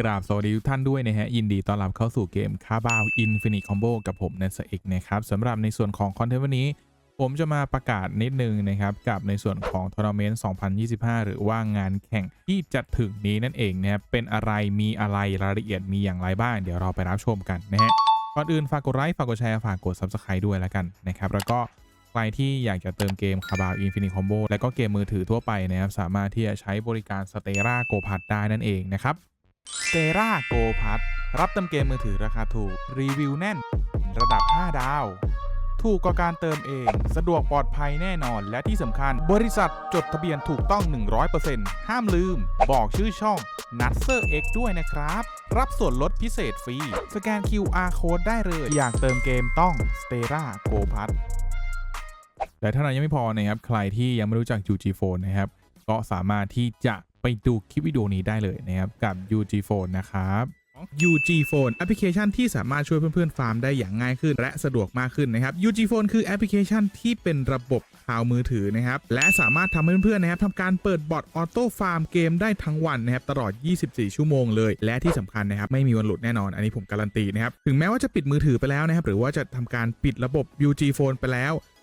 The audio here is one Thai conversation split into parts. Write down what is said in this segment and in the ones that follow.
กราบสวัสดีทุกท่านด้วยนะฮะยินดีต้อนรับเข้าสู่เกมคาบาวอินฟินิ c คอมโบกับผมนัสเอกนะครับสำหรับในส่วนของคอนเทนต์วันนี้ ผมจะมาประกาศนิดนึงนะครับ กับในส่วนของทัวร์นาเมนต์ 2025 หรือว่างานแข่งที่จะถึงนี้นั่นเองนะครับเป็นอะไรมีอะไรรายละเอียดมีอย่างไรบ้าง เดี๋ยวเราไปรับชมกันนะฮะก่อนอื่นฝากกดไลค์ฝากกดแชร์ฝากกด Subscribe ด้วยแล้วกันนะครับแล้วก็ใครที่อยากจะเติมเกมคาบาวอินฟินิ c คอมโบและก็เกมมือถือทั่วไปนะครับสามารถที่จะใช้บริการสเตราโกพัดได้นั่นเองนะครับ เตราโกพัทรับเติมเกมมือถือราคาถูก รีวิวแน่น ระดับ 5 ดาว ถูกกว่าการเติมเอง สะดวกปลอดภัยแน่นอน และที่สำคัญ บริษัทจดทะเบียนถูกต้อง 100%ห้ามลืม บอกชื่อช่อง n u t s e r X ด้วยนะครับ รับส่วนลดพิเศษฟรี สแกน QR Code ได้เลย อยากเติมเกมต้อง s t e r a Go p a s แต่ถ้านั้นยังไม่พอนะครับ ใครที่ยังไม่รู้จัก UG Phone นะครับ ก็สามารถที่จะ ไปดูคลิปวิดีโอนี้ได้เลยนะครับกับ UG Phone นะครับ UG Phone แอปพลิเคชันที่สามารถช่วยเพื่อนๆฟาร์มได้อย่างง่ายขึ้น และสะดวกมากขึ้นนะครับ UG Phone คือแอปพลิเคชันที่เป็นระบบข่าวมือถือนะครับ และสามารถทำให้เพื่อนๆนะครับทำการเปิดบอทออโต้ฟาร์มเกมได้ทั้งวันนะครับตลอด 24 ชั่วโมงเลย และที่สำคัญนะครับ ไม่มีวันหลุดแน่นอน อันนี้ผมการันตีนะครับ ถึงแม้ว่าจะปิดมือถือไปแล้วนะครับ หรือว่าจะทำการปิดระบบ UG Phone ไปแล้ว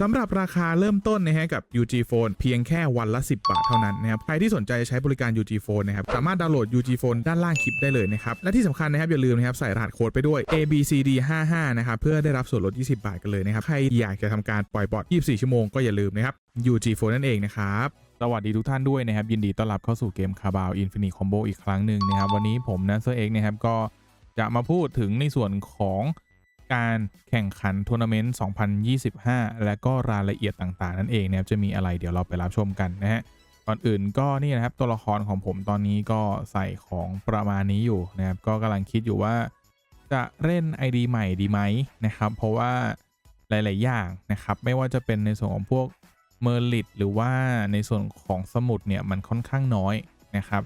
สำหรับราคาเริ่มต้นนะฮะกับ UG Phone เพียงแค่วันละ 10 บาทเท่านั้นนะครับ ใครที่สนใจใช้บริการ UG Phone นะครับ สามารถดาวน์โหลด UG Phone ด้านล่างคลิปได้เลยนะครับ และที่สำคัญนะครับ อย่าลืมนะครับ ใส่รหัสโค้ดไปด้วย ABCD 55 นะครับ เพื่อได้รับส่วนลด 20 บาทกันเลยนะครับ ใครอยากจะทำการปล่อยบอท24 ชั่วโมงก็อย่าลืมนะครับ UG Phone นั่นเองนะครับสวัสดีทุกท่านด้วยนะครับ ยินดีต้อนรับเข้าสู่เกมคาบาวอินฟินิตคอมโบอีกครั้งหนึ่งนะครับวันนี้ผมนันเซอร์เอ็กนะครับก็จะมาพูดถึงในส่วนของ การแข่งขันทัวร์นาเมนต์ 2025 และก็รายละเอียดต่างๆ นั่นเองนะครับจะมีอะไรเดี๋ยวเราไปรับชมกันนะฮะก่อนอื่นก็นี่นะครับตัวละครของผมตอนนี้ก็ใส่ของประมาณนี้อยู่นะครับ ก็กำลังคิดอยู่ว่าจะเล่น ID ใหม่ดีไหมนะครับ เพราะว่าหลาย ๆ อย่างนะครับ ไม่ว่าจะเป็นในส่วนของพวกเมอร์ลิตหรือว่าในส่วนของสมุดเนี่ยมันค่อนข้างน้อยนะครับ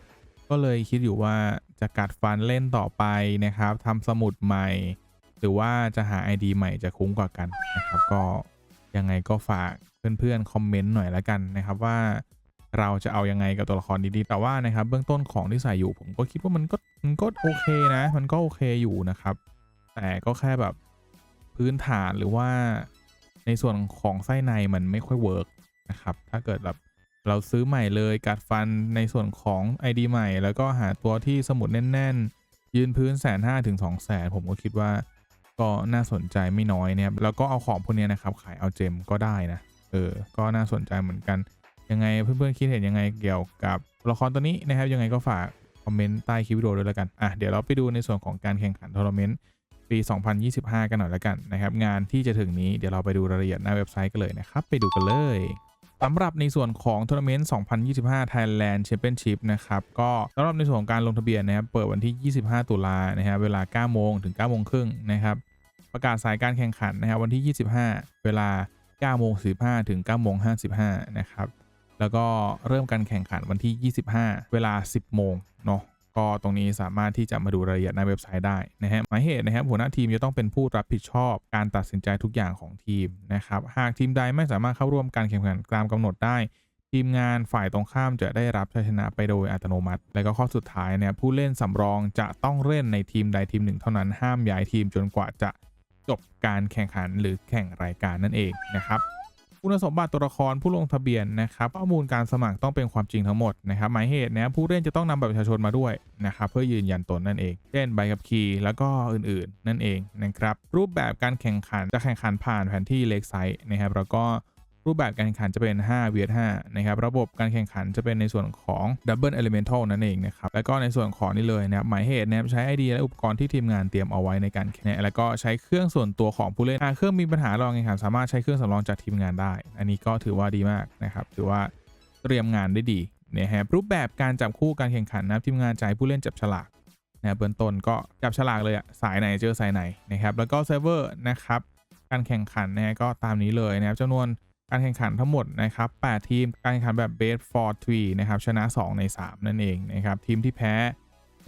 ก็เลยคิดอยู่ว่าจะกัดฟันเล่นต่อไปนะครับทำสมุดใหม่ หรือว่าจะหา ID ใหม่จะคุ้มกว่ากันนะครับ ก็ยังไงก็ฝากเพื่อนๆคอมเมนต์หน่อยละกันนะครับว่าเราจะเอายังไงกับตัวละครดีๆ แต่ว่านะครับเบื้องต้นของที่ใส่อยู่ผมก็คิดว่ามันก็มันก็โอเคนะ มันก็โอเคอยู่นะครับ แต่ก็แค่แบบพื้นฐานหรือว่าในส่วนของไส้ในมันไม่ค่อยเวิร์กนะครับ ถ้าเกิดแบบเราซื้อใหม่เลยกัดฟันในส่วนของ ID ใหม่ แล้วก็หาตัวที่สมุดแน่น ๆ ยืนพื้นแสนห้าถึงสองแสนผมก็คิดว่า ก็น่าสนใจไม่น้อยเนี่ยแล้วก็เอาของพวกนี้นะครับขายเอาเจมก็ได้นะเออก็น่าสนใจเหมือนกัน ยังไงเพื่อนๆคิดเห็นยังไงเกี่ยวกับละครตัวนี้นะครับยังไงก็ฝากคอมเมนต์ใต้คลิปวิดีโอด้วยแล้วกันอะเดี๋ยวเราไปดูในส่วนของการแข่งขันทัวร์นาเมนต์ปี 2025 กันหน่อยแล้วกันนะครับงานที่จะถึงนี้เดี๋ยวเราไปดูรายละเอียดหน้าเว็บไซต์กันเลยนะครับไปดูกันเลย สำหรับในส่วนของทัวร์นาเมนต์ 2025 Thailand Championship นะครับก็สำหรับในส่วนของการลงทะเบียนนะครับเปิดวันที่ 25 ตุลานะครับเวลา 9 โมงถึง 9 โมงครึ่งนะครับประกาศสายการแข่งขันนะครับวันที่ 25 เวลา 9 โมง 45 ถึง 9 โมง 55 นะครับแล้วก็เริ่มการแข่งขันวันที่ 25 เวลา 10 โมงเนาะ ก็ตรงนี้สามารถที่จะมาดูรายละเอียดในเว็บไซต์ได้นะฮะหมายเหตุนะครับหัวหน้าทีมจะต้องเป็นผู้รับผิดชอบการตัดสินใจทุกอย่างของทีมนะครับหากทีมใดไม่สามารถเข้าร่วมการแข่งขันตามกำหนดได้ ทีมงานฝ่ายตรงข้ามจะได้รับชัยชนะไปโดยอัตโนมัติ และก็ข้อสุดท้ายเนี่ยผู้เล่นสำรองจะต้องเล่นในทีมใดทีมหนึ่งเท่านั้นห้ามย้ายทีมจนกว่าจะจบการแข่งขันหรือแข่งรายการนั่นเองนะครับ คุณสมบัติตัวละครผู้ลงทะเบียนนะครับข้อมูลการสมัครต้องเป็นความจริงทั้งหมดนะครับหมายเหตุนะผู้เล่นจะต้องนำบัตรประชาชนมาด้วยนะครับเพื่อยืนยันตนนั่นเอง เช่นใบขับขี่แล้วก็อื่นๆ นั่นเองนะครับรูปแบบการแข่งขันจะแข่งขันผ่านแผนที่เล็กไซต์นะครับแล้วก็ รูปแบบการแข่งขันจะเป็น5 v 5นะครับ ระบบการแข่งขันจะเป็นในส่วนของ Double Elemental นั่นเองนะครับ แล้วก็ในส่วนของนี่เลยนะครับ หมายเหตุนะครับ ใช้ ID และอุปกรณ์ที่ทีมงานเตรียมเอาไว้ในการแข่งแล้วก็ใช้เครื่องส่วนตัวของผู้เล่นหากเครื่องมีปัญหาระหว่างแข่งขันสามารถใช้เครื่องสำรองจากทีมงานได้ อันนี้ก็ถือว่าดีมากนะครับ ถือว่าเตรียมงานได้ดีนะครับรูปแบบการจับคู่การแข่งขันนะทีมงานจะให้ผู้เล่นจับฉลากนะเบื้องต้นก็จับฉลากเลยอะสายไหนเจอสายไหนนะครับแล้วก็เซิร์ฟเวอร์นะครับการแข่งขันนะก็ตามนี้เลยนะครับจำนวน การแข่งขันทั้งหมดนะครับ 8 ทีม การแข่งขันแบบ best for three นะครับ ชนะ 2 ใน 3 นั่นเองนะครับ ทีมที่แพ้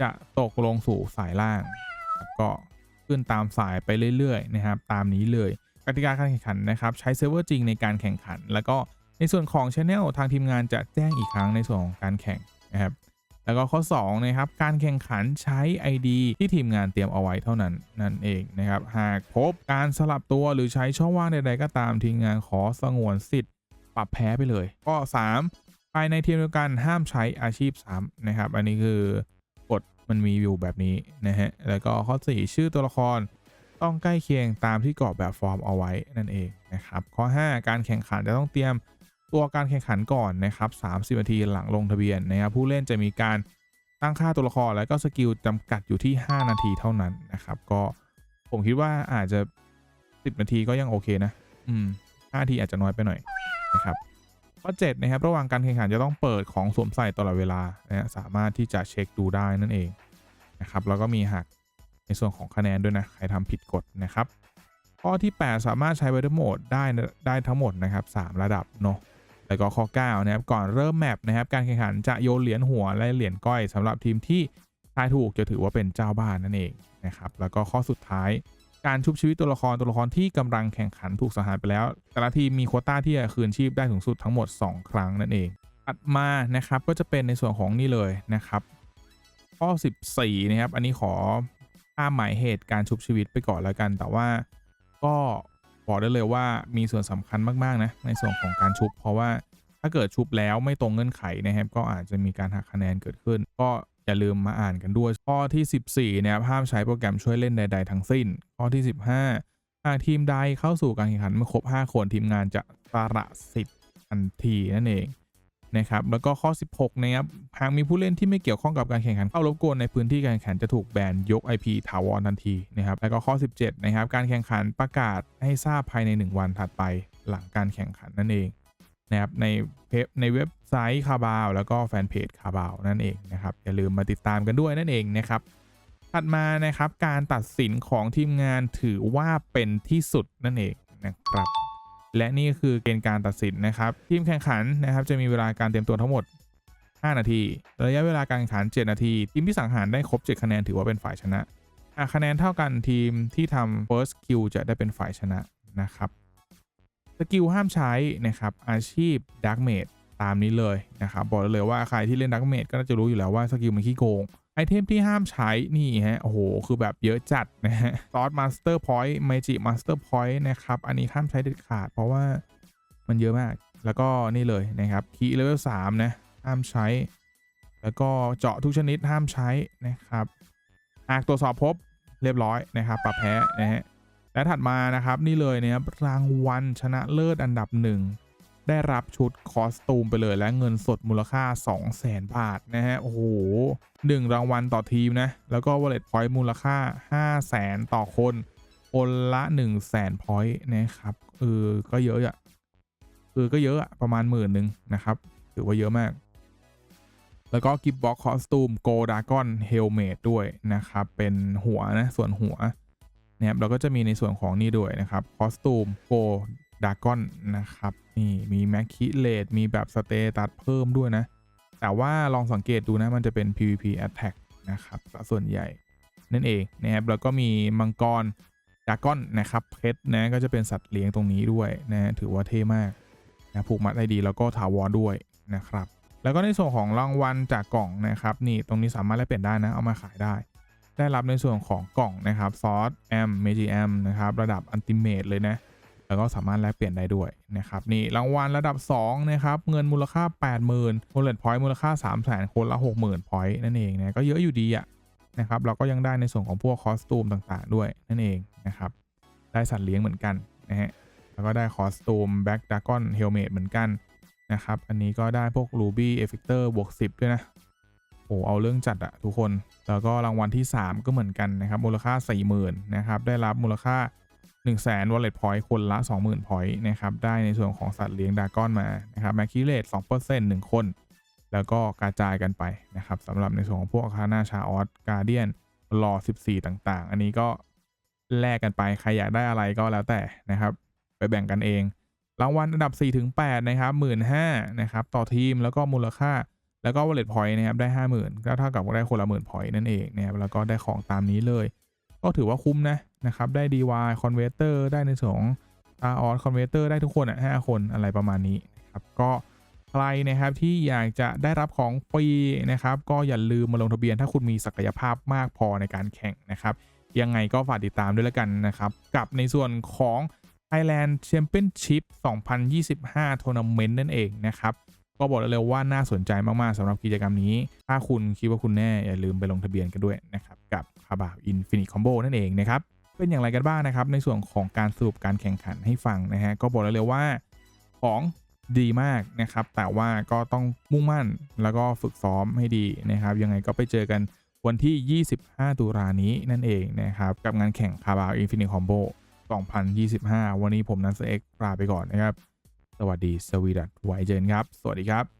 จะตกลงสู่สายล่าง ก็ขึ้นตามสายไปเรื่อยๆนะครับ ตามนี้เลยกติกาการแข่งขันนะครับ ใช้เซิร์ฟเวอร์จริงในการแข่งขัน แล้วก็ในส่วนของช anel ทางทีมงานจะแจ้งอีกครั้งในส่วนของการแข่งนะครับ แล้วก็ข้อ2นะครับการแข่งขันใช้ ID ที่ทีมงานเตรียมเอาไว้เท่านั้นนั่นเองนะครับหากพบการสลับตัวหรือใช้ช่องว่างใดๆก็ตามทีมงานขอสงวนสิทธิ์ ปรับแพ้ไปเลยข้อ3ภายในทีมเดียวกันห้ามใช้อาชีพซ้ำนะครับ อันนี้คือกฎมันมีอยู่แบบนี้นะฮะแล้วก็ข้อ 4 ชื่อตัวละครต้องใกล้เคียงตามที่กรอบแบบฟอร์มเอาไว้นั่นเองนะครับข้อ 5 การแข่งขันจะต้องเตรียม ตัวการแข่งขันก่อนนะครับ30นาทีหลังลงทะเบียนนะครับผู้เล่นจะมีการตั้งค่าตัวละครแล้วก็สกิลจำกัดอยู่ที่ 5 นาทีเท่านั้นนะครับ ก็ผมคิดว่าอาจจะ 10 นาทีก็ยังโอเคนะ อืม5นาทีอาจจะน้อยไปหน่อยนะครับข้อ7นะครับระหว่างการแข่งขันจะต้องเปิดของสวมใส่ตลอดเวลานะสามารถที่จะเช็คดูได้นั่นเองนะครับแล้วก็มีหักในส่วนของคะแนนด้วยนะใครทำผิดกฎนะครับ ข้อที่ 8 สามารถใช้ Weather Mode ได้นะได้ทั้งหมดนะครับ 3 ระดับเนาะ แล้วก็ข้อ9นะครับก่อนเริ่มแมปนะครับการแข่งขันจะโยนเหรียญหัวและเหรียญก้อยสำหรับทีมที่ทายถูกจะถือว่าเป็นเจ้าบ้านนั่นเองนะครับแล้วก็ข้อสุดท้าย การชุบชีวิตตัวละครตัวละครที่กำลังแข่งขันถูกสังหารไปแล้ว แต่ละทีมมีโควต้าที่จะคืนชีพได้สูงสุดทั้งหมด 2 ครั้งนั่นเองถัดมานะครับก็จะเป็นในส่วนของนี่เลยนะครับ ข้อ 14นะครับอันนี้ขอข้ามหมายเหตุการชุบชีวิตไปก่อนแล้วกัน แต่ว่าก็ บอกได้เลยว่ามีส่วนสำคัญมากๆนะในส่วนของการชุบ เพราะว่าถ้าเกิดชุบแล้วไม่ตรงเงื่อนไขนะครับก็อาจจะมีการหักคะแนนเกิดขึ้น ก็อย่าลืมมาอ่านกันด้วย ข้อที่ 14นะครับห้ามใช้โปรแกรมช่วยเล่นใด ๆ ทั้งสิ้น ข้อที่ 15 หากทีมใดเข้าสู่การแข่งขันไม่ครบ 5 คนทีมงานจะสละสิทธิ์ทันทีนั่นเอง นะครับแล้วก็ข้อ 16นะครับหากมีผู้เล่นที่ไม่เกี่ยวข้องกับการแข่งขันเข้ารบกวนในพื้นที่การแข่งขันจะถูกแบนยก IP ถาวรทันทีนะครับแล้วก็ข้อ 17นะครับการแข่งขันประกาศให้ทราบภายใน 1 วันถัดไปหลังการแข่งขันนั่นเองนะครับในเพจในเว็บไซต์คาบาวแล้วก็แฟนเพจคาบาวนั่นเองนะครับอย่าลืมมาติดตามกันด้วยนั่นเองนะครับถัดมานะครับการตัดสินของทีมงานถือว่าเป็นที่สุดนั่นเองนะครับ และนี่คือเกณฑ์การตัดสินนะครับ ทีมแข่งขันนะครับจะมีเวลาการเตรียมตัวทั้งหมด 5 นาที ระยะเวลาการแข่งขัน 7 นาที ทีมที่สังหารได้ครบ 7 คะแนนถือว่าเป็นฝ่ายชนะหากคะแนนเท่ากันทีมที่ทำ first kill จะได้เป็นฝ่ายชนะนะครับสกิลห้ามใช้นะครับอาชีพ Dark Mage ตามนี้เลยนะครับบอกเลยว่าใครที่เล่น Dark Mage ก็น่าจะรู้อยู่แล้วว่าสกิลมันขี้โกง ไอเทมที่ห้ามใช้นี่ฮะ โอ้โห คือแบบเยอะจัดนะฮะซอสมาสเตอร์พอยต์ไมจิมาสเตอร์พอยต์นะครับ อันนี้ห้ามใช้เด็ดขาดเพราะว่ามันเยอะมาก แล้วก็นี่เลยนะครับคีเลเวลสามนะ ห้ามใช้ แล้วก็เจาะทุกชนิดห้ามใช้นะครับหากตรวจสอบพบเรียบร้อยนะครับ ปรับแพ้นะฮะ และถัดมานะครับนี่เลยนะครับรางวัลชนะเลิศอันดับหนึ่ง ได้รับชุดคอสตูมไปเลยและเงินสดมูลค่า 200,000 บาทนะฮะ โอ้โหหนึ่งรางวัลต่อทีมนะ แล้วก็ wallet point มูลค่า 500,000 ต่อคน คนละ 100,000 point นะครับเออก็เยอะอะเออก็เยอะอะประมาณหมื่นหนึ่งนะครับ ถือว่าเยอะมาก แล้วก็กิฟต์บ็อกคอสตูมโกดากอนเฮลเมตด้วยนะครับ เป็นหัวนะ ส่วนหัวนะครับเราก็จะมีในส่วนของนี่ด้วยนะครับคอสตูมโก ดากอนนะครับนี่มีแมคคิเลตมีแบบสเตตัสเพิ่มด้วยนะ แต่ว่าลองสังเกตดูนะมันจะเป็น PVP Attack นะครับส่วนใหญ่นั่นเองนะครับแล้วก็มีมังกรดากอนนะครับเพชรนะก็จะเป็นสัตว์เลี้ยงตรงนี้ด้วยนะถือว่าเท่มากนะผูกมัดได้ดีแล้วก็ถาวรด้วยนะครับ แล้วก็ในส่วนของรางวัลจากกล่องนะครับนี่ตรงนี้สามารถแลกเปลี่ยนได้นะเอามาขายได้ ได้รับในส่วนของกล่องนะครับซอสแอมเมจิแอมนะครับระดับอันติเมตเลยนะ แล้วก็สามารถแลกเปลี่ยนได้ด้วยนะครับนี่รางวัลระดับ2นะครับเงินมูลค่า 80,000 bullet point มูลค่า 300,000คนละ 60,000 point นั่นเองนะก็เยอะอยู่ดีอะนะครับเราก็ยังได้ในส่วนของพวกคอสตูมต่างๆ ด้วยนั่นเองนะครับได้สัตว์เลี้ยงเหมือนกันนะฮะแล้วก็ได้คอสตูมแบ็กดากอนเฮลเมตเหมือนกันนะครับอันนี้ก็ได้พวก Ruby Effector บวก10 ด้วยนะโอ้เอาเรื่องจัดอะทุกคน แล้วก็รางวัลที่ 3 ก็เหมือนกันนะครับมูลค่า 40,000นะครับได้รับมูลค่า 1 0 0 0 0แสน wallet point คนละ 20,000 point นะครับ ได้ในส่วนของสัตว์เลี้ยงดากอนมานะครับแมคคิเลต2% 1คน แล้วก็กระจายกันไปนะครับสำหรับในส่วนของพวกคานาชาออสการเดียนรอ14 ต่างๆ อันนี้ก็แลกกันไป ใครอยากได้อะไรก็แล้วแต่นะครับ ไปแบ่งกันเอง รางวัลอันดับ4-8นะครับ 15,000นะครับ ต่อทีมแล้วก็มูลค่าแล้วก็ wallet point นะครับ ได้ 50,000ก็เท่ากับได้คนละหมื่น point นั่นเองนะครับแล้วก็ได้ของตามนี้เลย ก็ถือว่าคุ้มนะนะครับ ได้ DY converter ได้ในส่วนของ Star o r converter ได้ทุกคนอะ5คนอะไรประมาณนี้นะครับ ก็ใครนะครับที่อยากจะได้รับของฟรีนะครับ ก็อย่าลืมมาลงทะเบียนถ้าคุณมีศักยภาพมากพอในการแข่งนะครับ ยังไงก็ฝากติดตามด้วยแล้วกันนะครับ กับในส่วนของ Thailand Championship 2025 Tournament นั่นเองนะครับ ก็บอกเลยว่าน่าสนใจมาก ๆสำหรับกิจกรรมนี้ ถ้าคุณคิดว่าคุณแน่ อย่าลืมไปลงทะเบียนกันด้วยนะครับกับคาบา Infinite Combo นั่นเองนะครับเป็นอย่างไรกันบ้างนะครับ ในส่วนของการสรุปการแข่งขันให้ฟังนะฮะก็บอกเลยว่าของดีมากนะครับ แต่ว่าก็ต้องมุ่งมั่นแล้วก็ฝึกซ้อมให้ดีนะครับ ยังไงก็ไปเจอกันวันที่ 25 ตุลานี้นั่นเองนะครับ กับงานแข่งคาบา Infinite Combo 2025 วันนี้ผมนันเอ็กลาไปก่อนนะครับ สวัสดีสวีดัตไวเจนครับ สวัสดีครับ